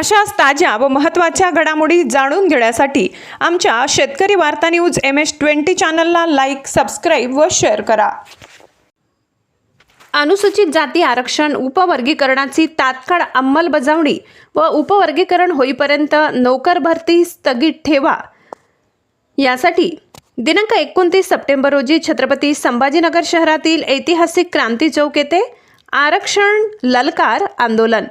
अशाच ताज्या व महत्त्वाच्या घडामोडी जाणून घेण्यासाठी आमच्या शेतकरी वार्ता न्यूज एम एस ट्वेंटी चॅनलला लाईक सबस्क्राईब व शेअर करा. अनुसूचित जाती आरक्षण उपवर्गीकरणाची तात्काळ अंमलबजावणी व उपवर्गीकरण होईपर्यंत नोकर भरती स्थगित ठेवा. यासाठी दिनांक एकोणतीस सप्टेंबर रोजी छत्रपती संभाजीनगर शहरातील ऐतिहासिक क्रांती चौक येथे आरक्षण ललकार आंदोलन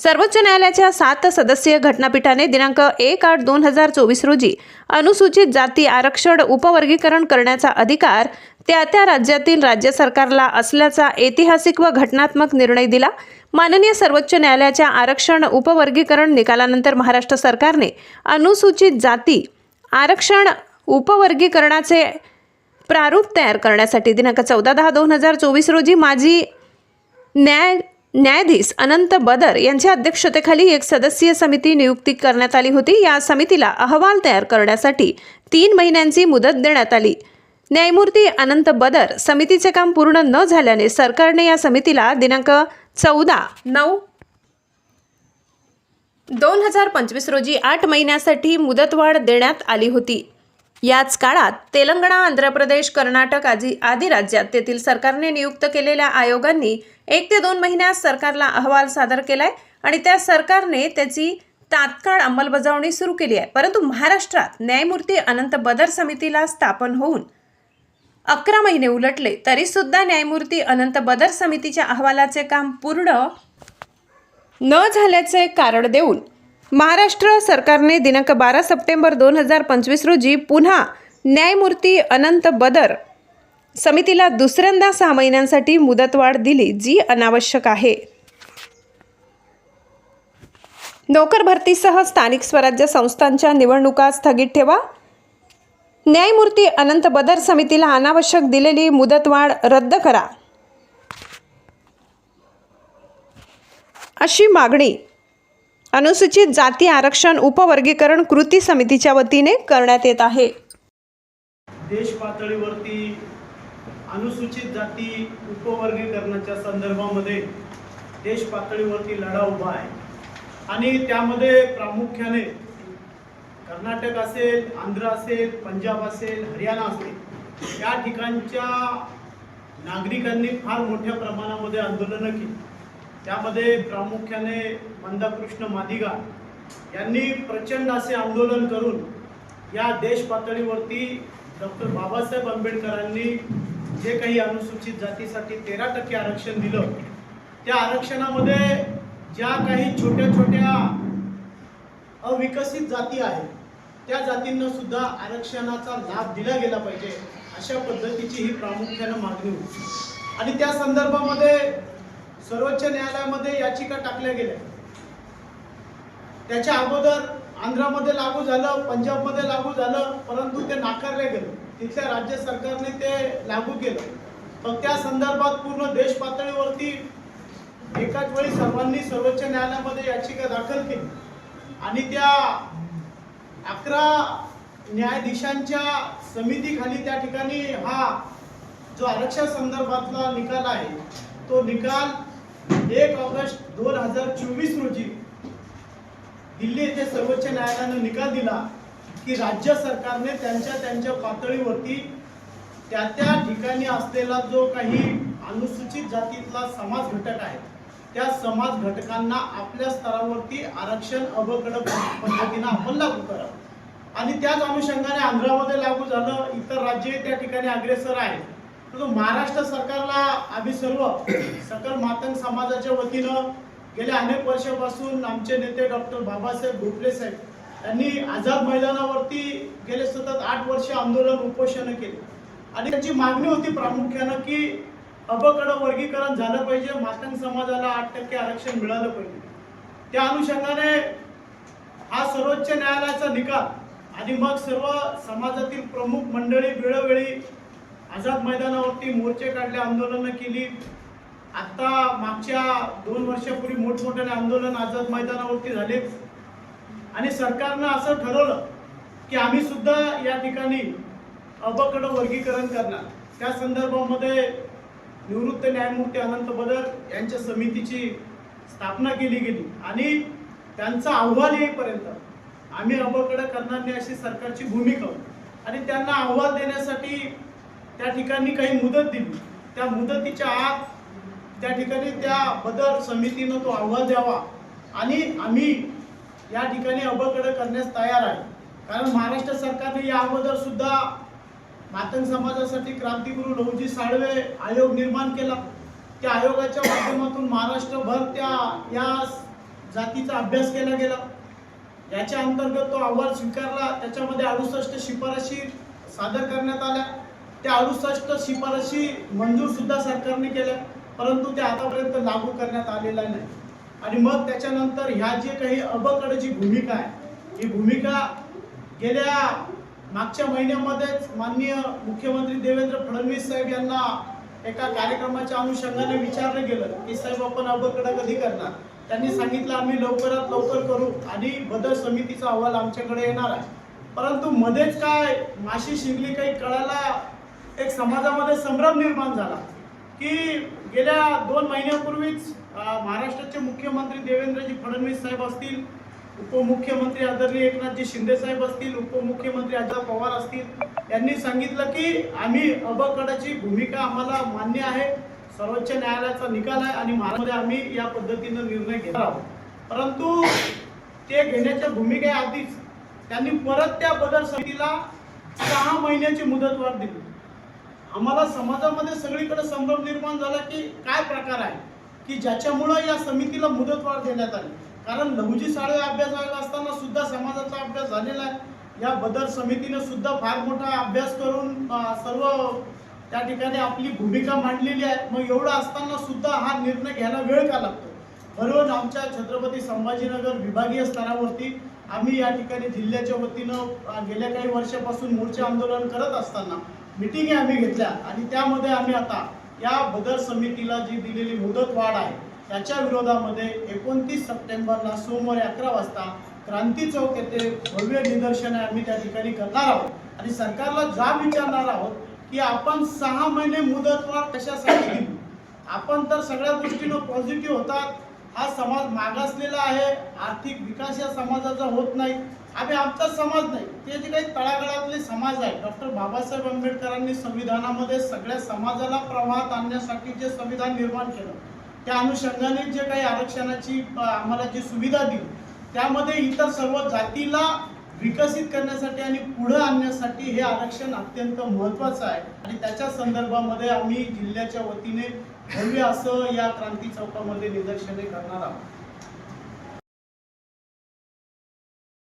सर्वोच्च न्यायालयाच्या सात सदस्यीय घटनापीठाने दिनांक एक आठ दोन हजार चोवीस रोजी अनुसूचित जाती आरक्षण उपवर्गीकरण करण्याचा अधिकार त्या त्या राज्यातील राज्य सरकारला असल्याचा ऐतिहासिक व घटनात्मक निर्णय दिला. माननीय सर्वोच्च न्यायालयाच्या आरक्षण उपवर्गीकरण निकालानंतर महाराष्ट्र सरकारने अनुसूचित जाती आरक्षण उपवर्गीकरणाचे प्रारूप तयार करण्यासाठी दिनांक चौदा दहा दोन हजार चोवीस रोजी माजी न्याय न्यायाधीश अनंत बदर यांच्या अध्यक्षतेखाली एक सदस्यीय समिती नियुक्ती करण्यात आली होती. या समितीला अहवाल तयार करण्यासाठी तीन महिन्यांची मुदत देण्यात आली. न्यायमूर्ती अनंत बदर समितीचे काम पूर्ण न झाल्याने सरकारने या समितीला दिनांक चौदा नऊ दोन हजार पंचवीस रोजी आठ महिन्यासाठी मुदतवाढ देण्यात आली होती. याच काळात तेलंगणा आंध्र प्रदेश कर्नाटक आदी आदी राज्यात तेथील सरकारने नियुक्त केलेल्या आयोगांनी एक ते दोन महिन्यात सरकारला अहवाल सादर केलाय आणि त्या सरकारने त्याची तात्काळ अंमलबजावणी सुरू केली आहे. परंतु महाराष्ट्रात न्यायमूर्ती अनंत बदर समितीला स्थापन होऊन अकरा महिने उलटले तरीसुद्धा न्यायमूर्ती अनंत बदर समितीच्या अहवालाचे काम पूर्ण न झाल्याचे कारण देऊन महाराष्ट्र सरकारने दिनांक बारा सप्टेंबर दोन हजार पंचवीस रोजी पुन्हा न्यायमूर्ती अनंत बदर समितीला दुसऱ्यांदा सहा महिन्यांसाठी मुदतवाढ दिली जी अनावश्यक आहे. नोकर भरतीसह स्थानिक स्वराज्य संस्थांच्या निवडणुका स्थगित ठेवा. न्यायमूर्ती अनंत बदर समितीला अनावश्यक दिलेली मुदतवाढ रद्द करा. अशी मागणी अनुसूचित जाती आरक्षण उपवर्गीकरण कृती समितीच्या वतीने करण्यात येत आहे. देश पातळीवरती अनुसूचित जाती उपवर्गीकरणाच्या संदर्भामध्ये देश पातळीवरती लढा उभा आहे. आणि त्यामध्ये प्रामुख्याने कर्नाटक असेल आंध्र असेल पंजाब असेल हरियाणा असेल या ठिकाणच्या नागरिकांनी फार मोठ्या प्रमाणामध्ये आंदोलनं केली. त्यामध्ये प्रामुख्याने मंदाकृष्ण मादिगा यांनी प्रचंड असे आंदोलन करून या देश पातळीवरती डॉक्टर बाबासाहेब आंबेडकरांनी जे काही अनुसूचित जातीसाठी तेरा टक्के आरक्षण दिलं त्या आरक्षणामध्ये ज्या काही छोट्या छोट्या अविकसित जाती आहेत त्या जातींना सुद्धा आरक्षणाचा लाभ दिला गेला पाहिजे अशा पद्धतीची ही प्रामुख्यानं मागणी होती. आणि त्या संदर्भामध्ये सर्वोच्च न्यायालयामध्ये याचिका टाकल्या गेल्या. त्याच्या अगोदर आंध्रामध्ये लागू झालं पंजाबमध्ये लागू झालं परंतु ते नाकारले गेलं. तिथल्या राज्य सरकारने ते लागू केलं. पण त्या संदर्भात पूर्ण देश पातळीवरती एकाच वेळी सर्वांनी सर्वोच्च न्यायालयामध्ये याचिका दाखल केली. आणि त्या अकरा न्यायाधीशांच्या समितीखाली त्या ठिकाणी हा जो आरक्षण संदर्भातला निकाल आहे तो निकाल एक ऑगस्ट दोन हजार चोवीस रोजी दिल्ली येथे सर्वोच्च न्यायालयाने निकाल दिला की राज्य सरकारने त्यांच्या त्यांच्या पातळीवरती त्या त्या ठिकाणी असलेला जो काही अनुसूचित जातीतला समाज घटक आहे त्या समाज घटकांना आपल्या स्तरावरती आरक्षण अवघड पद्धतीनं आपण लागू करावं. आणि त्याच अनुषंगाने आंध्रामध्ये लागू झालं इतर राज्य त्या ठिकाणी अग्रेसर आहेत. महाराष्ट्र सरकारला आम्ही सर्व सकल मातंग समाजाच्या वतीनं गेल्या अनेक वर्षापासून आमचे नेते डॉक्टर बाबासाहेब भोपले साहेब यांनी आझाद मैदानावरती गेले सतत आठ वर्ष आंदोलन उपोषणं केले. आणि त्याची मागणी होती प्रामुख्यानं की अबकडं वर्गीकरण झालं पाहिजे मातंग समाजाला आठ टक्के आरक्षण मिळालं पाहिजे. त्या अनुषंगाने हा सर्वोच्च न्यायालयाचा निकाल आणि मग सर्व समाजातील प्रमुख मंडळी वेळोवेळी आझाद मैदानावरती मोर्चे काढले आंदोलनं केली. आत्ता मागच्या दोन वर्षापूर्वी मोठमोठ्याने आंदोलन आझाद मैदानावरती झाले. आणि सरकारनं असं ठरवलं की आम्ही सुद्धा या ठिकाणी अबकडं वर्गीकरण करणार. त्या संदर्भामध्ये निवृत्त न्यायमूर्ती अनंत बदर यांच्या समितीची स्थापना केली गेली. आणि त्यांचा अहवाल येईपर्यंत आम्ही अबकडं करणार नाही अशी सरकारची भूमिका आणि त्यांना अहवाल देण्यासाठी त्या ठिकाणी काही मुदत दिली. त्या मुदतीच्या आत त्या ठिकाणी त्या बदल समितीनं तो अहवाल द्यावा. आणि आम्ही या ठिकाणी अबकडे करण्यास तयार आहे. कारण महाराष्ट्र सरकारने या अगोदर सुद्धा मातंग समाजासाठी क्रांतिगुरु लहुजी साळवे आयोग निर्माण केला. त्या आयोगाच्या माध्यमातून महाराष्ट्रभर त्या या जातीचा अभ्यास केला गेला. याच्या अंतर्गत तो अहवाल स्वीकारला. त्याच्यामध्ये अडुसष्ट शिफारशी सादर करण्यात आल्या. त्या अडुसष्ट शिफारशी मंजूर सुद्धा सरकारने केल्या परंतु त्या आतापर्यंत लागू करण्यात आलेल्या नाही. आणि मग त्याच्यानंतर ह्या जे काही अबकडे जी भूमिका आहे ही भूमिका गेल्या मागच्या महिन्यामध्येच माननीय मुख्यमंत्री देवेंद्र फडणवीस साहेब यांना एका कार्यक्रमाच्या अनुषंगाने विचारलं गेलं की साहेब आपण अबकडे कधी करणार? त्यांनी सांगितलं आम्ही लवकरात लवकर करू आणि बदल समितीचा अहवाल आमच्याकडे येणार आहे. परंतु मध्येच काय माशी शिरली काही कळायला एक समाजामध्ये संभ्रम निर्माण झाला की गेल्या दोन महिन्यापूर्वीच महाराष्ट्राचे मुख्यमंत्री देवेंद्रजी फडणवीस साहेब असतील उपमुख्यमंत्री आदरणीय एकनाथजी शिंदे साहेब असतील उपमुख्यमंत्री अजित पवार असतील यांनी सांगितलं की आम्ही अबकडाची भूमिका आम्हाला मान्य आहे सर्वोच्च न्यायालयाचा निकाल आहे आणि महाराष्ट्रामध्ये आम्ही या पद्धतीनं निर्णय घेणार आहोत. परंतु ते घेण्याच्या भूमिकेआधीच त्यांनी परत त्या बदल समितीला सहा महिन्याची मुदतवाढ दिली. आम्हाला समाजामध्ये सगळीकडे संभ्रम निर्माण झाला की काय प्रकार आहे? की ज्याच्यामुळं या समितीला मुदतवाढ देण्यात आली? कारण लघुजी शाळेत अभ्यास व्हायला असताना सुद्धा समाजाचा अभ्यास झालेला आहे. या बदल समितीने सुद्धा फार मोठा अभ्यास करून सर्व त्या ठिकाणी आपली भूमिका मांडलेली आहे. मग एवढं असताना सुद्धा हा निर्णय घ्यायला वेळ का लागतो? म्हणून आमच्या छत्रपती संभाजीनगर विभागीय स्तरावरती आम्ही या ठिकाणी जिल्ह्याच्या वतीनं गेल्या काही वर्षापासून मोर्चे आंदोलन करत असताना मिटिंगी आम्ही घेतल्या आणि त्यामध्ये आम्ही आता या बदल समितीला जी दिलेली मुदतवाढ आहे त्याच्या विरोधामध्ये एकोणतीस सप्टेंबरला सोमवारी अकरा वाजता क्रांती चौक येथे भव्य निदर्शने आम्ही त्या ठिकाणी करणार आहोत. आणि सरकारला जा विचारणार आहोत की आपण सहा महिने मुदतवाढ कशासाठी दिली आपण तर सगळ्या गोष्टीनं पॉझिटिव्ह होतात हा समाज मागासलेला आहे. आर्थिक विकास या समाजाचा होत नाही. आम्ही आमचाच समाज नाही. ते जे काही तळागाळातले समाज आहे डॉक्टर बाबासाहेब आंबेडकरांनी संविधानामध्ये सगळ्या समाजाला प्रवाहात आणण्यासाठी जे संविधान निर्माण केलं त्या अनुषंगाने जे काही आरक्षणाची आम्हाला जी सुविधा दिली त्यामध्ये इतर सर्व जातीला विकसित करण्यासाठी आणि पुढे आणण्यासाठी हे आरक्षण अत्यंत महत्त्वाचं आहे. आणि त्याच्या संदर्भामध्ये आम्ही जिल्ह्याच्या वतीने भव्य असं या क्रांती चौकामध्ये निदर्शने करणार आहोत